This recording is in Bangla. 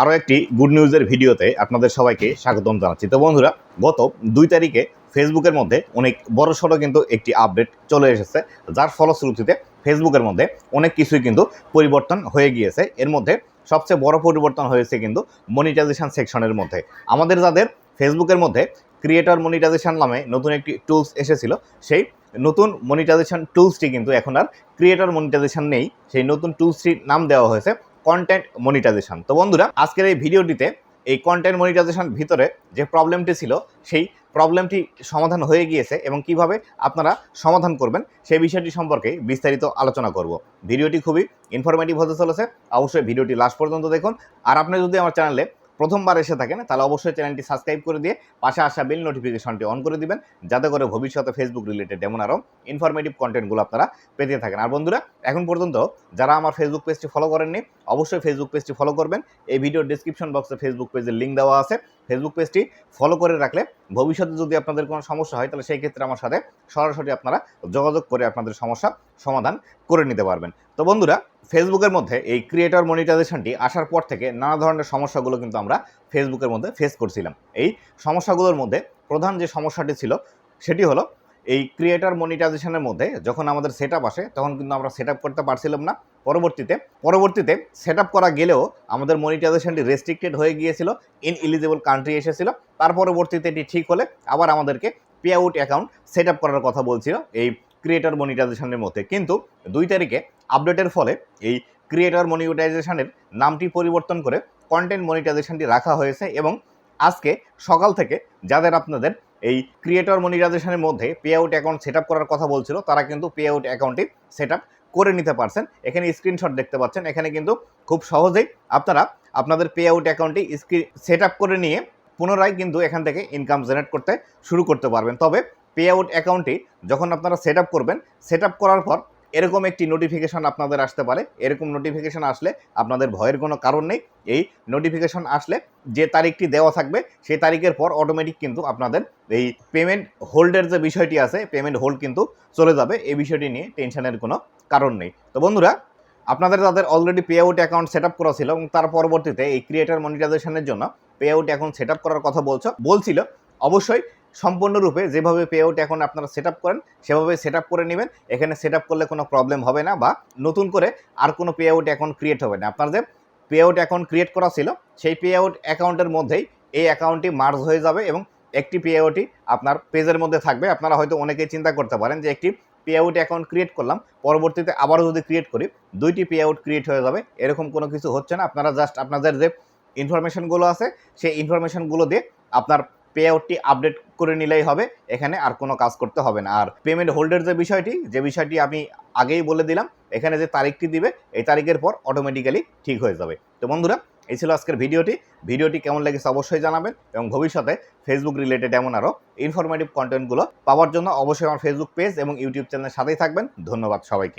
আরও একটি গুড নিউজের ভিডিওতে আপনাদের সবাইকে স্বাগতম জানাচ্ছি। তো বন্ধুরা, গত দুই তারিখে ফেসবুকের মধ্যে অনেক বড় সড়ো কিন্তু একটি আপডেট চলে এসেছে, যার ফলশ্রুতিতে ফেসবুকের মধ্যে অনেক কিছুই কিন্তু পরিবর্তন হয়ে গিয়েছে। এর মধ্যে সবচেয়ে বড় পরিবর্তন হয়েছে কিন্তু মনিটাইজেশন সেকশনের মধ্যে। আমাদের যাদের ফেসবুকের মধ্যে ক্রিয়েটর মনিটাইজেশন নামে নতুন একটি টুলস এসেছিল, সেই নতুন মনিটাইজেশন টুলসটি কিন্তু এখন আর ক্রিয়েটর মনিটাইজেশন নেই। সেই নতুন টুলসটির নাম দেওয়া হয়েছে কন্টেন্ট মনিটাইজেশন তো বন্ধুরা, আজকের এই ভিডিওটিতে এই কন্টেন্ট মনিটাইজেশন ভিতরে যে প্রবলেমটি ছিল, সেই প্রবলেমটি সমাধান হয়ে গিয়েছে এবং কীভাবে আপনারা সমাধান করবেন সেই বিষয়টি সম্পর্কে বিস্তারিত আলোচনা করব। ভিডিওটি খুবই ইনফরমেটিভ হতে চলেছে। অবশ্যই ভিডিওটি লাস্ট পর্যন্ত দেখুন। আর আপনি যদি আমার চ্যানেলে প্রথমবার এসে থাকেন, তাহলে অবশ্যই চ্যানেলটি সাবস্ক্রাইব করে দিয়ে পাশে আসা বেল নোটিফিকেশনটি অন করে দিবেন, যাতে করে ভবিষ্যতে ফেসবুক রিলেটেড এমন আরও ইনফরমেটিভ কন্টেন্টগুলো আপনারা পেতে থাকেন। আর বন্ধুরা, এখন পর্যন্ত যারা আমার ফেসবুক পেজটি ফলো করেননি, অবশ্যই ফেসবুক পেজটি ফলো করবেন। এই ভিডিওর ডিসক্রিপশন বক্সে ফেসবুক পেজের লিঙ্ক দেওয়া আছে। ফেসবুক পেজটি ফলো করে রাখলে ভবিষ্যতে যদি আপনাদের কোনো সমস্যা হয়, তাহলে সেই ক্ষেত্রে আমার সাথে সরাসরি আপনারা যোগাযোগ করে আপনাদের সমস্যা সমাধান করে নিতে পারবেন। তো বন্ধুরা ফেসবুকের মধ্যে এই ক্রিয়েটর মনিটাইজেশনটি আসার পর থেকে নানা ধরনের সমস্যাগুলো কিন্তু আমরা ফেসবুকের মধ্যে ফেস করছিলাম। এই সমস্যাগুলোর মধ্যে প্রধান যে সমস্যাটি ছিল, সেটি হলো এই ক্রিয়েটর মনিটাইজেশনের মধ্যে যখন আমাদের সেট আসে, তখন কিন্তু আমরা সেট করতে পারছিলাম না। পরবর্তীতে পরবর্তীতে সেট করা গেলেও আমাদের মনিটাইজেশনটি রেস্ট্রিক্টেড হয়ে গিয়েছিল ইন ইলিজিবল কান্ট্রি এসেছিল। তার পরবর্তীতে এটি ঠিক হলে আবার আমাদেরকে পে আউট অ্যাকাউন্ট সেট করার কথা বলছিল এই ক্রিয়েটর মনিটাইজেশনের মধ্যে। কিন্তু দুই তারিখে আপডেটের ফলে এই ক্রিয়েটর মনিটাইজেশনের নামটি পরিবর্তন করে কন্টেন্ট মনিটাইজেশনটি রাখা হয়েছে এবং আজকে সকাল থেকে যাদের আপনাদের এই ক্রিয়েটর মনিটাইজেশনের মধ্যে পে আউট অ্যাকাউন্ট সেট করার কথা বলছিল, তারা কিন্তু পে আউট অ্যাকাউন্টটি সেট করে নিতে পারছেন। এখানে স্ক্রিনশট দেখতে পাচ্ছেন। এখানে কিন্তু খুব সহজেই আপনারা আপনাদের পে আউট অ্যাকাউন্টটি স্ক্রিন সেট করে নিয়ে পুনরায় কিন্তু এখান থেকে ইনকাম জেনারেট করতে শুরু করতে পারবেন। তবে পে আউট অ্যাকাউন্টটি যখন আপনারা সেট করবেন সেট করার পর এরকম একটি নোটিফিকেশন আপনাদের আসতে পারে। এরকম নোটিফিকেশান আসলে আপনাদের ভয়ের কোনো কারণ নেই। এই নোটিফিকেশন আসলে যে তারিখটি দেওয়া থাকবে, সেই তারিখের পর অটোমেটিক কিন্তু আপনাদের এই পেমেন্ট হোল্ডের যে বিষয়টি আছে পেমেন্ট হোল্ড কিন্তু চলে যাবে। এই বিষয়টি নিয়ে টেনশনের কোনো কারণ নেই। তো বন্ধুরা, আপনাদের তাদের already pay out account set up করা ছিল এবং তার পরবর্তীতে এই ক্রিয়েটার মনিটাইজেশনের জন্য pay out account set up করার কথা বলছ, বলছিল, অবশ্যই সম্পূর্ণরূপে যেভাবে পে আউট এখন আপনারা সেট করেন, সেভাবে সেট করে নেবেন। এখানে সেট করলে কোনো প্রবলেম হবে না বা নতুন করে আর কোনো পে আউট অ্যাকাউন্ট ক্রিয়েট হবে না। আপনার যে পে আউট অ্যাকাউন্ট ক্রিয়েট করা ছিল, সেই পে আউট অ্যাকাউন্টের মধ্যেই এই অ্যাকাউন্টটি মার্জ হয়ে যাবে এবং একটি পে আউটই আপনার পেজের মধ্যে থাকবে। আপনারা হয়তো অনেকেই চিন্তা করতে পারেন যে একটি পে আউট অ্যাকাউন্ট ক্রিয়েট করলাম, পরবর্তীতে আবারও যদি ক্রিয়েট করি, দুইটি পে আউট ক্রিয়েট হয়ে যাবে। এরকম কোনো কিছু হচ্ছে না। আপনারা জাস্ট আপনাদের যে ইনফরমেশনগুলো আছে, সেই ইনফরমেশনগুলো দিয়ে আপনার পে আউটটি আপডেট করে নিলেই হবে, এখানে আর কোনো কাজ করতে হবে না। আর পেমেন্ট হোল্ডের যে বিষয়টি যে বিষয়টি আমি আগেই বলে দিলাম, এখানে যে তারিখটি দিবে, এই তারিখের পর অটোমেটিক্যালি ঠিক হয়ে যাবে। তো বন্ধুরা, এই ছিল আজকের ভিডিওটি। ভিডিওটি কেমন লেগেছে অবশ্যই জানাবেন এবং ভবিষ্যতে ফেসবুক রিলেটেড এমন আরও ইনফরমেটিভ কন্টেন্টগুলো পাওয়ার জন্য অবশ্যই আমার ফেসবুক পেজ এবং ইউটিউব চ্যানেলের সাথেই থাকবেন। ধন্যবাদ সবাইকে।